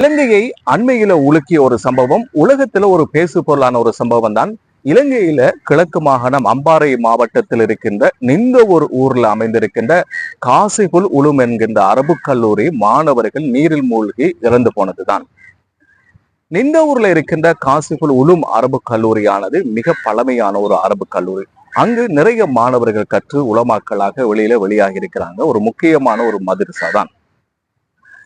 இலங்கையை அண்மையில உலுக்கிய ஒரு சம்பவம் உலகத்துல ஒரு பேசு பொருளான ஒரு சம்பவம் தான். இலங்கையில கிழக்கு மாகாணம் அம்பாறை மாவட்டத்தில் இருக்கின்ற நிந்த ஒரு ஊர்ல அமைந்திருக்கின்ற காசிபுல் உலும் என்கின்ற அரபு கல்லூரி மாணவர்கள் நீரில் மூழ்கி இறந்து போனதுதான். நிந்த ஊர்ல இருக்கின்ற காசிபுல் உலும் அரபு கல்லூரியானது மிக பழமையான ஒரு அரபு கல்லூரி. அங்கு நிறைய மாணவர்கள் கற்று உலமாக்களாக வெளியில வெளியாகி இருக்கிறாங்க. ஒரு முக்கியமான ஒரு மதரசா தான்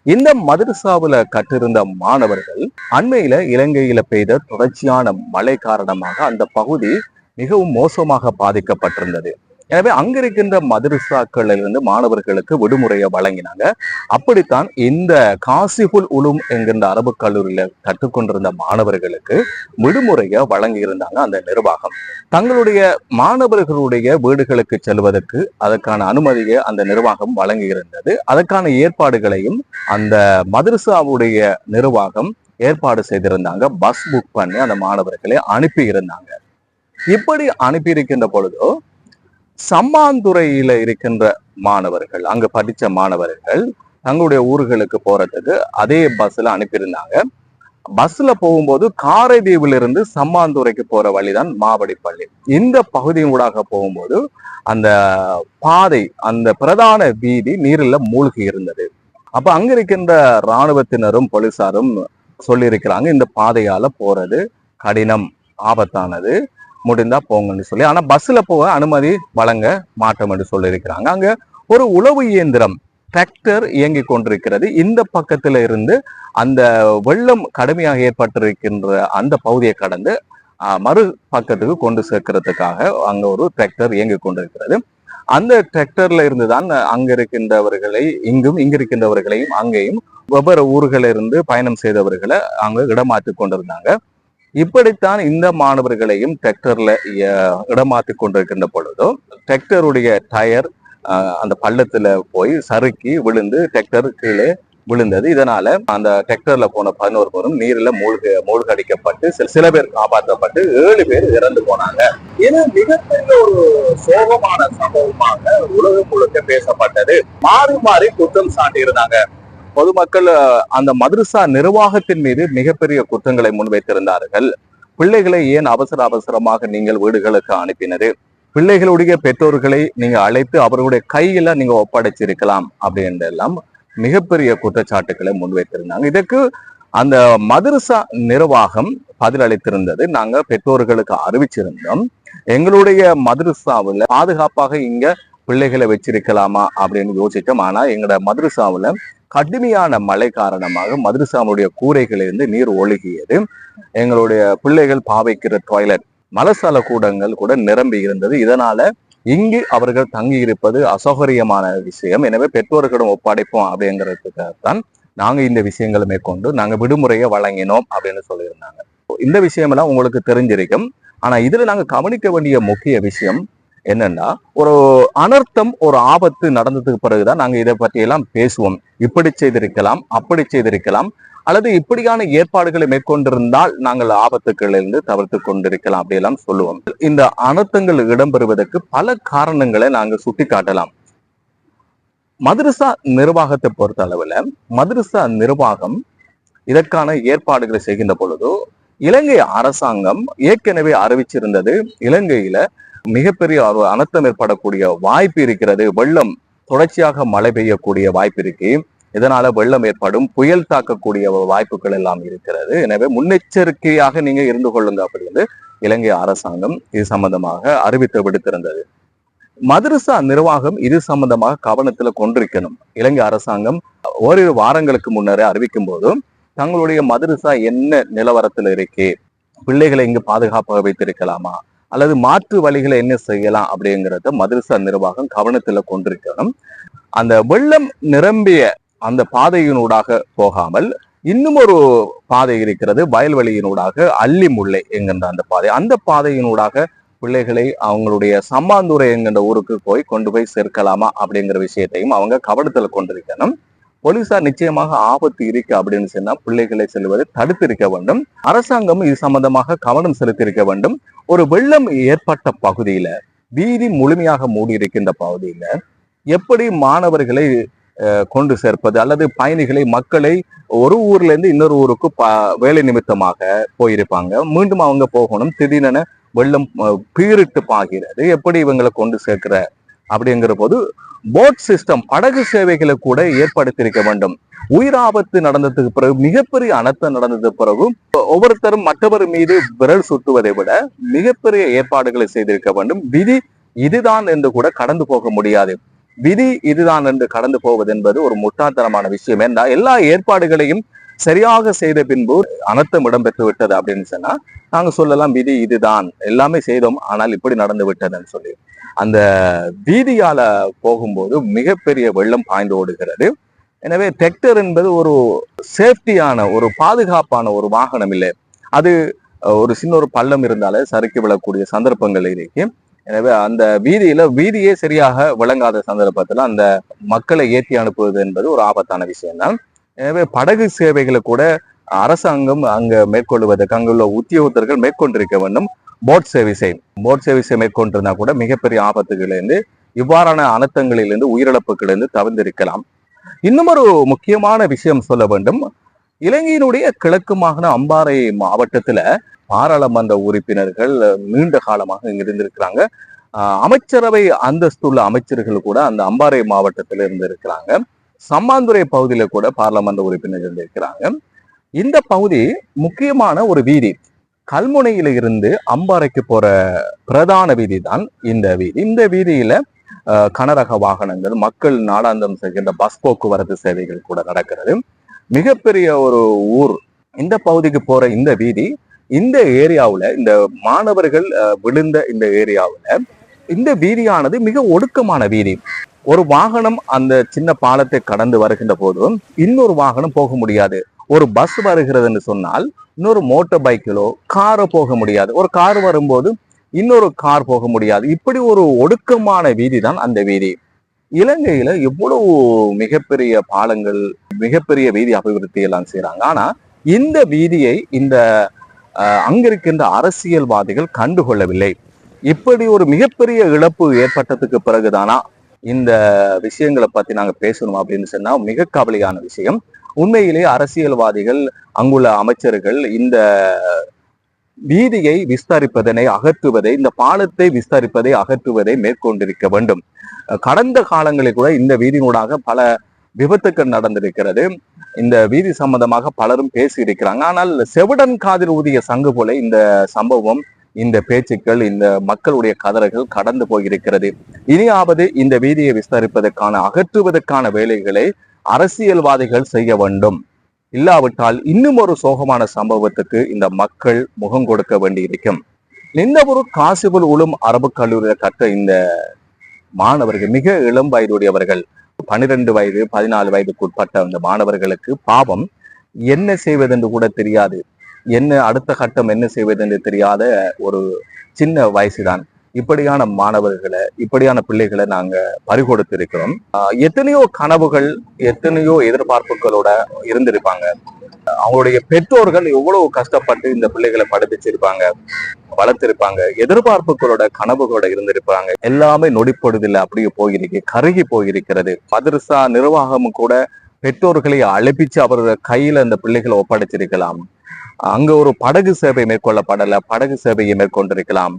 இந்த மதரசாவுல கற்றிருந்த மாணவர்கள் அண்மையில இலங்கையில பெய்த தொடர்ச்சியான மழை காரணமாக அந்த பகுதி மிகவும் மோசமாக பாதிக்கப்பட்டிருந்தது. எனவே அங்க இருக்கின்ற மதரசாக்களில் இருந்து மாணவர்களுக்கு விடுமுறையை வழங்கினாங்க. அப்படித்தான் இந்த காசிபுல் உலும் என்கின்ற அரபு கல்லூரியில கற்றுக்கொண்டிருந்த மாணவர்களுக்கு விடுமுறையை வழங்கி இருந்தாங்க அந்த நிர்வாகம். தங்களுடைய மாணவர்களுடைய வீடுகளுக்கு செல்வதற்கு அதற்கான அனுமதியை அந்த நிர்வாகம் வழங்கி இருந்தது அதற்கான ஏற்பாடுகளையும் அந்த மதரசாவுடைய நிர்வாகம் ஏற்பாடு செய்திருந்தாங்க. பஸ் புக் பண்ணி அந்த மாணவர்களை அனுப்பி இருந்தாங்க இப்படி அனுப்பி இருக்கின்ற பொழுதோ சம்மாந்துறையில இருக்கின்ற மாணவர்கள் அங்க படிச்ச மாணவர்கள் தங்களுடைய ஊர்களுக்கு போறதுக்கு அதே பஸ்ல அனுப்பியிருந்தாங்க. பஸ்ல போகும்போது காரைதீவுல இருந்து சம்மாந்துறைக்கு போற வழிதான் மாவடிப்பள்ளி. இந்த பகுதியின் ஊடாக போகும்போது அந்த பாதை அந்த பிரதான வீதி நீரில் மூழ்கி இருந்தது. அப்ப அங்க இருக்கின்ற இராணுவத்தினரும் போலீசாரும் சொல்லியிருக்கிறாங்க இந்த பாதையால போறது கடினம் ஆபத்தானது. முடிந்தா போங்கன்னு சொல்லி ஆனா பஸ்ல போக அனுமதி வழங்க மாட்டோம் என்று சொல்லியிருக்கிறாங்க. அங்க ஒரு உழவு இயந்திரம் டிராக்டர் இயங்கி கொண்டிருக்கிறது. இந்த பக்கத்துல இருந்து அந்த வெள்ளம் கடுமையாக ஏற்பட்டிருக்கின்ற அந்த பகுதியை கடந்து மறு பக்கத்துக்கு கொண்டு சேர்க்கறதுக்காக அங்க ஒரு டிராக்டர் இயங்கி கொண்டிருக்கிறது. அந்த டிராக்டர்ல இருந்துதான் அங்க இருக்கின்றவர்களை இங்கும் இங்க இருக்கின்றவர்களையும் அங்கேயும் வெவ்வேறு ஊர்களில் இருந்து பயணம் செய்தவர்களை அங்க இடமாற்றி கொண்டிருந்தாங்க. இப்படித்தான் இந்த மாணவர்களையும் டிராக்டர்ல இடமாற்றி கொண்டிருக்கின்ற பொழுதோ டிராக்டருடைய டயர் அந்த பள்ளத்துல போய் சறுக்கி விழுந்து டிராக்டர் கீழே விழுந்தது. இதனால அந்த டிராக்டர்ல போன பதினோரு பேரும் நீர்ல மூழ்க மூழ்கடிக்கப்பட்டு சில- சில பேர் காப்பாற்றப்பட்டு ஏழு பேர் இறந்து போனாங்க. இது மிகப்பெரிய ஒரு சோகமான சம்பவமாக உலகம் முழுக்க பேசப்பட்டது. மாறி மாறி குற்றம் சாட்டி இருந்தாங்க பொதுமக்கள் அந்த மதரசா நிர்வாகத்தின் மீது மிகப்பெரிய குற்றங்களை முன்வைத்திருந்தார்கள். பிள்ளைகளை ஏன் அவசர அவசரமாக நீங்கள் வீடுகளுக்கு அனுப்பினது? பிள்ளைகளுடைய பெற்றோர்களை நீங்க அழைத்து அவர்களுடைய கையில நீங்க ஒப்படைச்சிருக்கலாம் அப்படின்ற எல்லாம் மிகப்பெரிய குற்றச்சாட்டுகளை முன்வைத்திருந்தாங்க. இதற்கு அந்த மதரசா நிர்வாகம் பதிலளித்திருந்தது. நாங்க பெற்றோர்களுக்கு அறிவிச்சிருந்தோம். எங்களுடைய மதரசாவில் பாதுகாப்பாக இங்க பிள்ளைகளை வச்சிருக்கலாமா அப்படின்னு யோசித்தோம் ஆனா எங்களோட மதரசாவில் கடுமையான மழை காரணமாக மதரசாவுடைய கூரைகளிலிருந்து நீர் ஒழுகியது. எங்களுடைய பிள்ளைகள் பாவைக்கிற டாய்லெட் மலசால கூடங்கள் கூட நிரம்பி இருந்தது. இதனால இங்கு அவர்கள் தங்கி இருப்பது அசௌகரியமான விஷயம். எனவே பெற்றோர்களிடம் ஒப்படைப்போம் அப்படிங்கிறதுக்காகத்தான் நாங்க இந்த விஷயங்களை மேற்கொண்டு நாங்க விடுமுறையை வழங்கினோம் அப்படின்னு சொல்லியிருந்தாங்க. இந்த விஷயமெல்லாம் உங்களுக்கு தெரிஞ்சிருக்கும். ஆனா இதுல நாங்க கவனிக்க வேண்டிய முக்கிய விஷயம் என்னன்னா ஒரு அனர்த்தம் ஒரு ஆபத்து நடந்ததுக்கு பிறகுதான் நாங்க இதை பற்றியெல்லாம் பேசுவோம். இப்படி செய்திருக்கலாம் அப்படி செய்திருக்கலாம் அல்லது இப்படியான ஏற்பாடுகளை மேற்கொண்டிருந்தால் நாங்கள் ஆபத்துக்களிலிருந்து தவிர்த்து கொண்டிருக்கலாம் அப்படியெல்லாம் சொல்லுவோம். இந்த அனர்த்தங்கள் இடம்பெறுவதற்கு பல காரணங்களை நாங்க சுட்டி காட்டலாம் மதுரசா நிர்வாகத்தை பொறுத்த அளவுல மதுரசா நிர்வாகம் இதற்கான ஏற்பாடுகளை செய்கின்ற பொழுது இலங்கை அரசாங்கம் ஏற்கனவே அறிவிச்சிருந்தது இலங்கையில மிகப்பெரிய அனர்த்தம் ஏற்படக்கூடிய வாய்ப்பு இருக்கிறது. வெள்ளம் தொடர்ச்சியாக மழை பெய்யக்கூடிய வாய்ப்பு இருக்கு. இதனால வெள்ளம் ஏற்படும் புயல் தாக்கக்கூடிய வாய்ப்புகள் எல்லாம் இருக்கிறது. எனவே முன்னெச்சரிக்கையாக நீங்க இருந்து கொள்ளுங்க அப்படின்னு இலங்கை அரசாங்கம் இது சம்பந்தமாக அறிவித்து விடுத்திருந்தது. மதரசா நிர்வாகம் இது சம்பந்தமாக கவனத்துல கொண்டிருக்கணும். இலங்கை அரசாங்கம் ஓரிரு வாரங்களுக்கு முன்னரே அறிவிக்கும் போதும் தங்களுடைய மதரசா என்ன நிலவரத்துல இருக்கு? பிள்ளைகளை இங்கு பாதுகாப்பாக வைத்திருக்கலாமா? அல்லது மாற்று வழிகளை என்ன செய்யலாம் அப்படிங்கிறத மதரசா நிர்வாகம் கவனத்தில் கொண்டிருக்கணும். அந்த வெள்ளம் நிரம்பிய அந்த பாதையினூடாக போகாமல் இன்னும் ஒரு பாதை இருக்கிறது வயல்வெளியினூடாக அள்ளி முல்லை என்கின்ற அந்த பாதை. அந்த பாதையினூடாக பிள்ளைகளை அவங்களுடைய சம்மாந்துறை என்கின்ற ஊருக்கு போய் கொண்டு போய் சேர்க்கலாமா அப்படிங்கிற விஷயத்தையும் அவங்க கவனத்தில் கொண்டிருக்கணும். போலீசார் நிச்சயமாக ஆபத்து இருக்கு அப்படின்னு சொன்னா பிள்ளைகளை செல்வதை தடுத்திருக்க வேண்டும். அரசாங்கம் இது சம்பந்தமாக கவனம் செலுத்தியிருக்க வேண்டும். ஒரு வெள்ளம் ஏற்பட்ட பகுதியில வீதி முழுமையாக மூடி இருக்கின்ற பகுதியில எப்படி மாணவர்களை அஹ், கொண்டு சேர்ப்பது? அல்லது பயணிகளை மக்களை ஒரு ஊர்ல இருந்து இன்னொரு ஊருக்கு ப வேலை நிமித்தமாக போயிருப்பாங்க. மீண்டும் அவங்க போகணும். திடீரென வெள்ளம் பீரிட்டு பாகிறது எப்படி இவங்களை கொண்டு சேர்க்கிற அப்படிங்கிற போது போட் சிஸ்டம் படகு சேவைகளை கூட ஏற்படுத்தியிருக்க வேண்டும். உயிராபத்து நடந்ததுக்கு பிறகு மிகப்பெரிய அனர்த்தம் நடந்ததுக்கு பிறகு ஒவ்வொருத்தரும் மற்றவர் மீது விரல் சுட்டுவதை விட மிகப்பெரிய ஏற்பாடுகளை செய்திருக்க வேண்டும். விதி இதுதான் என்று கூட கடந்து போக முடியாது. விதி இதுதான் என்று கடந்து போவது என்பது ஒரு முட்டாள்தனமான விஷயம். என்றால் எல்லா ஏற்பாடுகளையும் சரியாக செய்த பின்பு அனர்த்தம் இடம்பெற்று விட்டது அப்படின்னு சொன்னா நாங்க சொல்லலாம் விதி இதுதான். எல்லாமே செய்தோம் ஆனால் இப்படி நடந்து விட்டதுன்னு சொல்லி. அந்த வீதியால போகும்போது மிகப்பெரிய வெள்ளம் பாய்ந்து ஓடுகிறது. எனவே டெக்டர் என்பது ஒரு சேஃப்டியான ஒரு பாதுகாப்பான ஒரு வாகனம் இல்லை. அது ஒரு சின்ன ஒரு பள்ளம் இருந்தாலே சறுக்கி விழக்கூடிய சந்தர்ப்பங்கள் இருக்கு எனவே அந்த வீதியில வீதியே சரியாக விளங்காத சந்தர்ப்பத்துல அந்த மக்களை ஏற்றி அனுப்புவது என்பது ஒரு ஆபத்தான விஷயம்தான். எனவே படகு சேவைகளை கூட அரசாங்கம் அங்க மேற்கொள்வதற்கு அங்குள்ள உத்தியோகத்தர்கள் மேற்கொண்டிருக்க வேண்டும். போட் சர்வீஸை போட் சர்வீஸை மேற்கொண்டிருந்தா கூட மிகப்பெரிய ஆபத்துகளிலிருந்து இவ்வாறான அனர்த்தங்களிலிருந்து உயிரிழப்புகளிலிருந்து தவிர்ந்திருக்கலாம். இன்னும் ஒரு முக்கியமான விஷயம் சொல்ல வேண்டும். இலங்கையினுடைய கிழக்கு மாகாண அம்பாறை மாவட்டத்துல பாராளுமன்ற உறுப்பினர்கள் நீண்ட காலமாக இங்க இருந்திருக்கிறாங்க. அமைச்சரவை அமைச்சரவை அந்தஸ்துள்ள அமைச்சர்கள் கூட அந்த அம்பாறை மாவட்டத்தில் இருந்திருக்கிறாங்க சம்மாந்துறை பகுதியில கூட பார்லமெண்ட் உறுப்பினர் இருந்திருக்கிறாங்க. இந்த பகுதி முக்கியமான ஒரு வீதி. கல்முனையில இருந்து அம்பாறைக்கு போற பிரதான வீதி தான் இந்த வீதி. இந்த வீதியில ஆஹ் கனரக வாகனங்கள் மக்கள் நாடாந்தம் செல்கின்ற பஸ் போக்குவரத்து சேவைகள் கூட நடக்கிறது. மிகப்பெரிய ஒரு ஊர். இந்த பகுதிக்கு போற இந்த வீதி இந்த ஏரியாவுல இந்த மாணவர்கள் விழுந்த இந்த ஏரியாவுல இந்த வீதியானது மிக ஒடுக்கமான வீதி. ஒரு வாகனம் அந்த சின்ன பாலத்தை கடந்து வருகின்ற போதும் இன்னொரு வாகனம் போக முடியாது. ஒரு பஸ் வருகிறதுன்னு சொன்னால் இன்னொரு மோட்டார் பைக்கிலோ காரோ போக முடியாது. ஒரு கார் வரும்போது இன்னொரு கார் போக முடியாது. இப்படி ஒரு ஒடுக்கமான வீதி தான் அந்த வீதி. இலங்கையில எவ்வளவு மிகப்பெரிய பாலங்கள் மிகப்பெரிய வீதி அபிவிருத்தி எல்லாம் செய்யறாங்க ஆனா இந்த வீதியை இந்த அங்கிருக்கின்ற அரசியல்வாதிகள் கண்டுகொள்ளவில்லை. இப்படி ஒரு மிகப்பெரிய இழப்பு ஏற்பட்டதுக்கு பிறகுதானா இந்த விஷயங்களை பத்தி நாங்க பேசணும் அப்படின்னு சொன்னா மிக கவலையான விஷயம். உண்மையிலேயே அரசியல்வாதிகள் அங்குள்ள அமைச்சர்கள் இந்த வீதியை விஸ்தரிப்பதனை அகற்றுவதை இந்த பாலத்தை விஸ்தரிப்பதை அகற்றுவதை மேற்கொண்டிருக்க வேண்டும். கடந்த காலங்களில் கூட இந்த வீதியினூடாக பல விபத்துக்கள் நடந்திருக்கிறது. இந்த வீதி சம்பந்தமாக பலரும் பேசி இருக்கிறாங்க ஆனால் செவிடன் காதில் ஊதிய சங்கு போல இந்த சம்பவம் இந்த பேச்சுக்கள் இந்த மக்களுடைய கதறல்கள் கடந்து போயிருக்கிறது. இனியாவது இந்த வீதியை விஸ்தரிப்பதற்கான அகற்றுவதற்கான வேலைகளை அரசியல்வாதிகள் செய்ய வேண்டும். இல்லாவிட்டால் இன்னும் ஒரு சோகமான சம்பவத்துக்கு இந்த மக்கள் முகம் கொடுக்க வேண்டியிருக்கும். எந்த ஒரு காசிபுல் உளும் அரபு கல்லூரியில் கற்ற இந்த மாணவர்கள் மிக இளம் வயதுடையவர்கள் பனிரெண்டு வயது பதினாலு வயதுக்கு உட்பட்ட அந்த மாணவர்களுக்கு பாவம். என்ன செய்வதென்று கூட தெரியாது. என்ன அடுத்த கட்டம் என்ன செய்வது என்று தெரியாத ஒரு சின்ன வயசுதான். இப்படியான மாணவர்களை இப்படியான பிள்ளைகளை நாங்க பறிகொடுத்திருக்கிறோம். எத்தனையோ கனவுகள் எத்தனையோ எதிர்பார்ப்புகளோட இருந்திருப்பாங்க. அவங்களுடைய பெற்றோர்கள் எவ்வளவு கஷ்டப்பட்டு இந்த பிள்ளைகளை படிப்பிச்சிருப்பாங்க வளர்த்திருப்பாங்க எதிர்பார்ப்புகளோட கனவுகளோட இருந்திருப்பாங்க. எல்லாமே நொடிப்படுதில்லை அப்படியே போயிருக்கு கருகி போயிருக்கிறது. மதரசா நிர்வாகமும் கூட பெற்றோர்களை அழைப்பிச்சு அவரோட கையில அந்த பிள்ளைகளை ஒப்படைச்சிருக்கலாம். அங்க ஒரு படகு சேவை மேற்கொள்ளப்படல படகு சேவையை மேற்கொண்டிருக்கலாம்.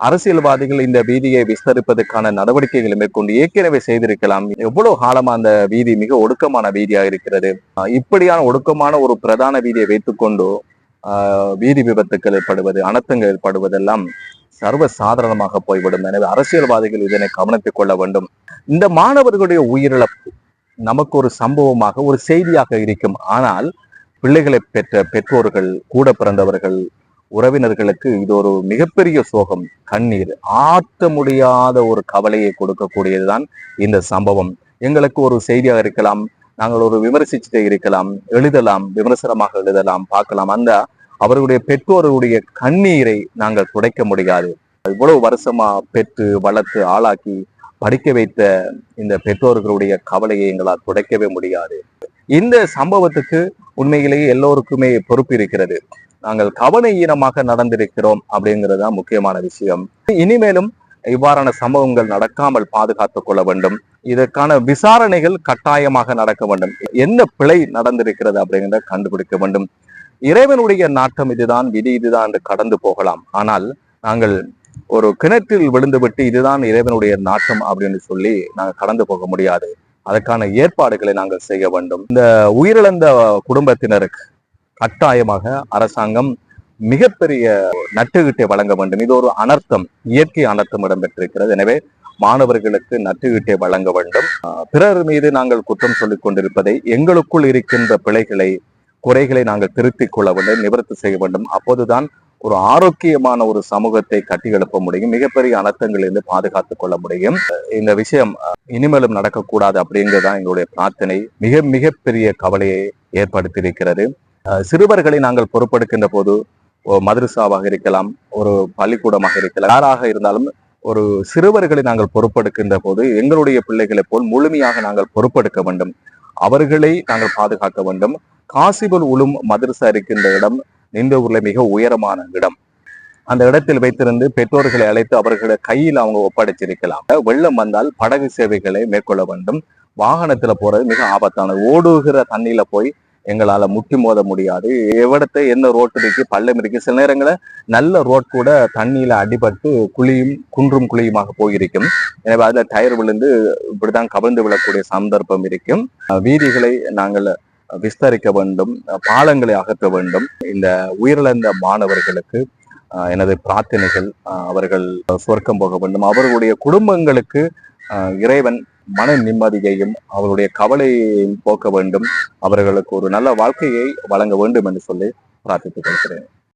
அரசியல்வாதிகள் இந்த வீதியை விஸ்தரிப்பதற்கான நடவடிக்கைகளை மேற்கொண்டு ஏற்கனவே செய்திருக்கலாம். எவ்வளவு காலமா அந்த வீதி மிக ஒடுக்கமான வீதியா இருக்கிறது. இப்படியான ஒடுக்கமான ஒரு பிரதான வீதியை வைத்துக்கொண்டு ஆஹ் வீதி விபத்துக்கள் ஏற்படுவது அனர்த்தங்கள் ஏற்படுவதெல்லாம் சர்வ சாதாரணமாக போய்விடும். எனவே அரசியல்வாதிகள் இதனை கவனத்தில் கொள்ள வேண்டும். இந்த மாணவர்களுடைய உயிரிழப்பு நமக்கு ஒரு சம்பவமாக ஒரு செய்தியாக இருக்கும். ஆனால் பிள்ளைகளை பெற்ற பெற்றோர்கள் கூட பிறந்தவர்கள் உறவினர்களுக்கு இது ஒரு மிகப்பெரிய சோகம் கண்ணீர். ஆற்ற முடியாத ஒரு கவலையை கொடுக்கக்கூடியதுதான் இந்த சம்பவம். எங்களுக்கு ஒரு செய்தியாக இருக்கலாம் நாங்கள் ஒரு விமர்சிச்சுட்டே இருக்கலாம் எழுதலாம் விமர்சனமாக எழுதலாம் பார்க்கலாம். அந்த அவர்களுடைய பெற்றோருடைய கண்ணீரை நாங்கள் துடைக்க முடியாது. இவ்வளவு வருஷமா பெற்று வளர்த்து ஆளாக்கி படிக்க வைத்த இந்த பெற்றோர்களுடைய கவலையை எங்களால் துடைக்கவே முடியாது. இந்த சம்பவத்துக்கு உண்மையிலேயே எல்லோருக்குமே பொறுப்பு இருக்கிறது. நாங்கள் கவன ஈனமாக நடந்திருக்கிறோம் அப்படிங்கிறது தான் முக்கியமான விஷயம். இனிமேலும் இவ்வாறான சம்பவங்கள் நடக்காமல் பாதுகாத்துக் கொள்ள வேண்டும். இதற்கான விசாரணைகள் கட்டாயமாக நடக்க வேண்டும். என்ன பிழை நடந்திருக்கிறது அப்படிங்கிறத கண்டுபிடிக்க வேண்டும். இறைவனுடைய நாட்டம் இதுதான் விதி இதுதான் என்று கடந்து போகலாம். ஆனால் நாங்கள் ஒரு கிணற்றில் விழுந்துவிட்டு இதுதான் இறைவனுடைய நாட்டம் அப்படின்னு சொல்லி நாங்கள் கடந்து போக முடியாது. அதற்கான ஏற்பாடுகளை நாங்கள் செய்ய வேண்டும். இந்த உயிரிழந்த குடும்பத்தினருக்கு கட்டாயமாக அரசாங்கம் மிகப்பெரிய நட்டுகிட்டை வழங்க வேண்டும். இது ஒரு அனர்த்தம் இயற்கை அனர்த்தம் இடம்பெற்றிருக்கிறது. எனவே மாணவர்களுக்கு நட்டுகிட்டை வழங்க வேண்டும். பிறர் மீது நாங்கள் குற்றம் சொல்லிக் கொண்டிருப்பதை எங்களுக்குள் இருக்கின்ற பிழைகளை குறைகளை நாங்கள் திருத்திக் கொள்ள வேண்டும் நிவர்த்தி செய்ய வேண்டும். அப்போதுதான் ஒரு ஆரோக்கியமான ஒரு சமூகத்தை கட்டியெழுப்ப முடியும். மிகப்பெரிய அனர்த்தங்களிலிருந்து பாதுகாத்துக் கொள்ள முடியும். இந்த விஷயம் இனிமேலும் நடக்கக்கூடாது அப்படிங்கிறதுதான் எங்களுடைய பிரார்த்தனை. மிக மிகப்பெரிய கவலையை ஏற்படுத்தியிருக்கிறது. சிறுவர்களை நாங்கள் பொறுப்பெடுக்கின்ற போது மதரசாவாக இருக்கலாம் ஒரு பள்ளிக்கூடமாக இருக்கலாம் யாராக இருந்தாலும் ஒரு சிறுவர்களை நாங்கள் பொறுப்பெடுக்கின்ற போது எங்களுடைய பிள்ளைகளை போல் முழுமையாக நாங்கள் பொறுப்பெடுக்க வேண்டும். அவர்களை நாங்கள் பாதுகாக்க வேண்டும். காசிபுல் உளும் மதரசா இருக்கின்ற இடம் இந்த ஊர்ல மிக உயரமான இடம். அந்த இடத்தில் வைத்திருந்து பெற்றோர்களை அழைத்து அவர்களை கையில் அவங்க ஒப்படைச்சிருக்கலாம் வெள்ளம் வந்தால் படகு சேவைகளை மேற்கொள்ள வேண்டும். வாகனத்துல போறது மிக ஆபத்தானது. ஓடுகிற தண்ணியில போய் எங்களால முட்டி மோத முடியாது. எவ்விடத்தை என்ன ரோட்டு இருக்கு பள்ளம் இருக்கு சில நேரங்களில் நல்ல ரோட் கூட தண்ணியில அடிபட்டு குழியும் குன்றும் குழியுமாக போயிருக்கும். எனவே அதுல டயர் விழுந்து இப்படிதான் கவிழ்ந்து விழக்கூடிய சந்தர்ப்பம் இருக்கும். வீதிகளை நாங்கள் விஸ்தரிக்க வேண்டும் பாலங்களை அகற்ற வேண்டும். இந்த உயிரிழந்த மாணவர்களுக்கு எனது பிரார்த்தனைகள் அவர்கள் சொர்க்கம் போக வேண்டும். அவர்களுடைய குடும்பங்களுக்கு இறைவன் மன நிம்மதியையும் அவருடைய கவலையையும் போக்க வேண்டும். அவர்களுக்கு ஒரு நல்ல வாழ்க்கையை வழங்க வேண்டும் என்று சொல்லி பிரார்த்தித்துக் கொள்கிறேன்.